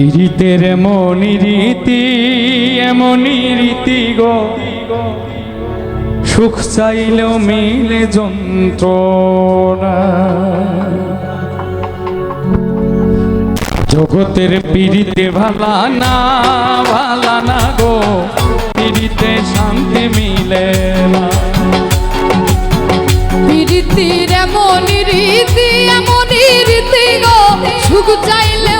পীড়িতের এমনই রীতি এমনই রীতি গো। সুখ চাইলেও মিলে যন্ত্রণা। জগতের পীড়িতে ভালা না ভালা না গো। পীড়িতে শান্তি মিলে না। প্রীতির এমন রীতি এমন রীতি গো। সুখ চাইলেও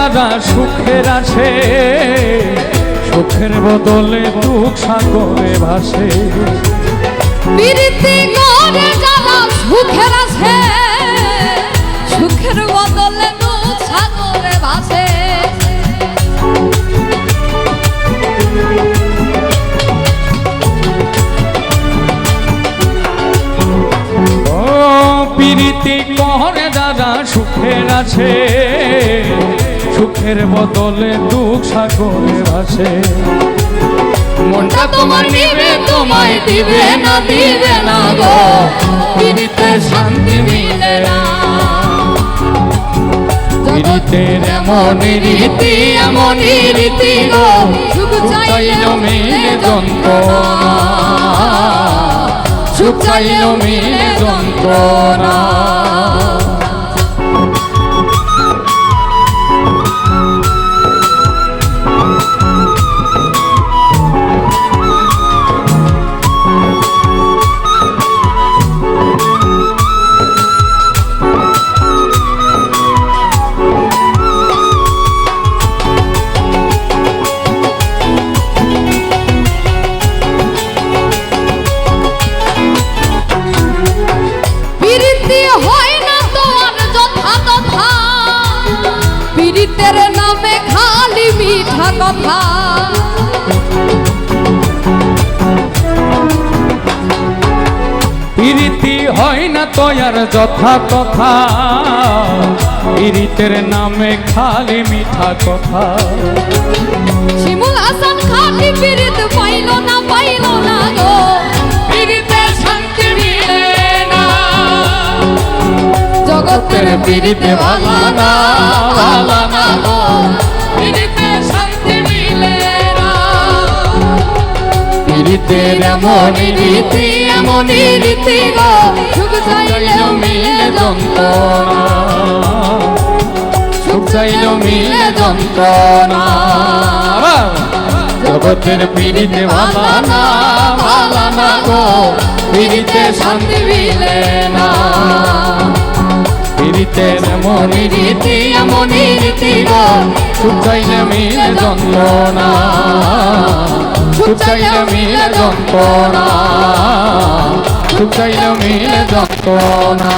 যারা সুখের আছে সুখের বদলে দুঃখ সাগরে ভাসে। করে যারা সুখের আছে সুখের বদলে দুঃখ সাগরে ভাসে। ও প্রীতি করে যারা সুখের আছে সুখের বদলে দুঃখ সাগরে ভাসে মনটা তোমার নিবে তোমায় দিবে না দিবে না গো। প্রীতিতে শান্তি মিলে না। প্রীতির এমন রীতি এমন রীতি গো। সুখ চাইল মিলে যন্ত্রণা। সুখ চাইল মিলে যন্ত্রণা। কথা। প্রীতি হয় না তো আর যথা তথা প্রীতের নামে খালি মিঠা কথা। শিমুল হাসান খালি প্রীত পাইল না পাইল না গো। প্রীতিতে শান্তি মিলে না। জগতের প্রীতিতে ভালা না ভালা না গো। প্রীতির এমন রীতি এমন রীতি গো। সুখ চাইলেও চাইল মিলে যন্ত্রণা। সুখ চাইল মিলে যন্ত্রণা। জগতের পিড়িতে ভালা না ভালা না গো। পিড়িতে শান্তি মিলে না। পিড়িতের এমন রীতি এমন রীতি গো। সুখ চাইলে মিলে যন্ত্রণা। সুখ চাইলে মিলে যন্ত্রণা সুখ চাইলে মিলে যন্ত্রণা।